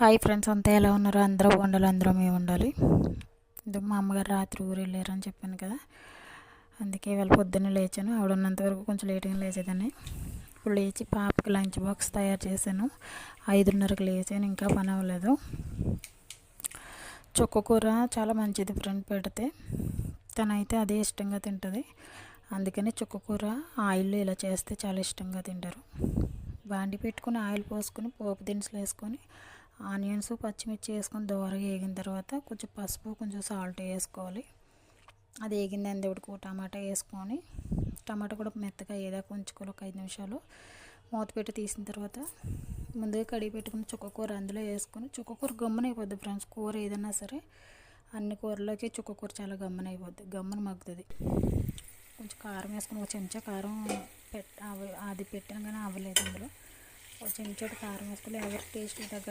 Hi friends అంతా ఎలా ఉన్నారు? అందరూ ఉండాలి అందరూ మేము ఉండాలి. ఇది మా అమ్మగారు రాత్రి ఊరు వెళ్ళారని చెప్పాను కదా. అందుకే ఇవాళ పొద్దున్నే లేచాను. ఆవిడ ఉన్నంత వరకు కొంచెం లేట్గా లేచేదాన్ని. ఇప్పుడు లేచి పాపకి లంచ్ బాక్స్ తయారు చేశాను. ఐదున్నరకు లేచాను ఇంకా పని అవ్వలేదు. చుక్కకూర చాలా మంచిది ఫ్రెండ్ పెడితే. తనైతే అదే ఇష్టంగా తింటుంది. అందుకని చుక్కకూర ఆయిల్లో ఇలా చేస్తే చాలా ఇష్టంగా తింటారు. బాండి పెట్టుకుని ఆయిల్ పోసుకొని పోపు దినుసులు వేసుకొని ఆనియన్స్ పచ్చిమిర్చి వేసుకొని దోరగా వేగిన తర్వాత కొంచెం పసుపు కొంచెం సాల్ట్ వేసుకోవాలి. అది వేగింది దేవుడికి టమాటా వేసుకొని టమాటా కూడా మెత్తగా ఏదాకా ఉంచుకోవాలి ఒక ఐదు నిమిషాలు. మూత పెట్టి తీసిన తర్వాత ముందుగా కడిగి పెట్టుకుని చుక్కకూర అందులో వేసుకొని చుక్కకూర గమ్మున అయిపోద్ది ఫ్రెండ్స్ కూర ఏదైనా సరే అన్ని కూరలోకి చుక్కకూర చాలా గమ్మన అయిపోద్ది గమ్మన మగ్గుతుంది. కొంచెం కారం వేసుకుని ఒక చెంచా కారం పెట్ అది పెట్టాను కానీ అవ్వలేదు అందులో. ఒక చెంచాడు కారం వేసుకొని ఎవరి టేస్ట్ తగ్గట్టు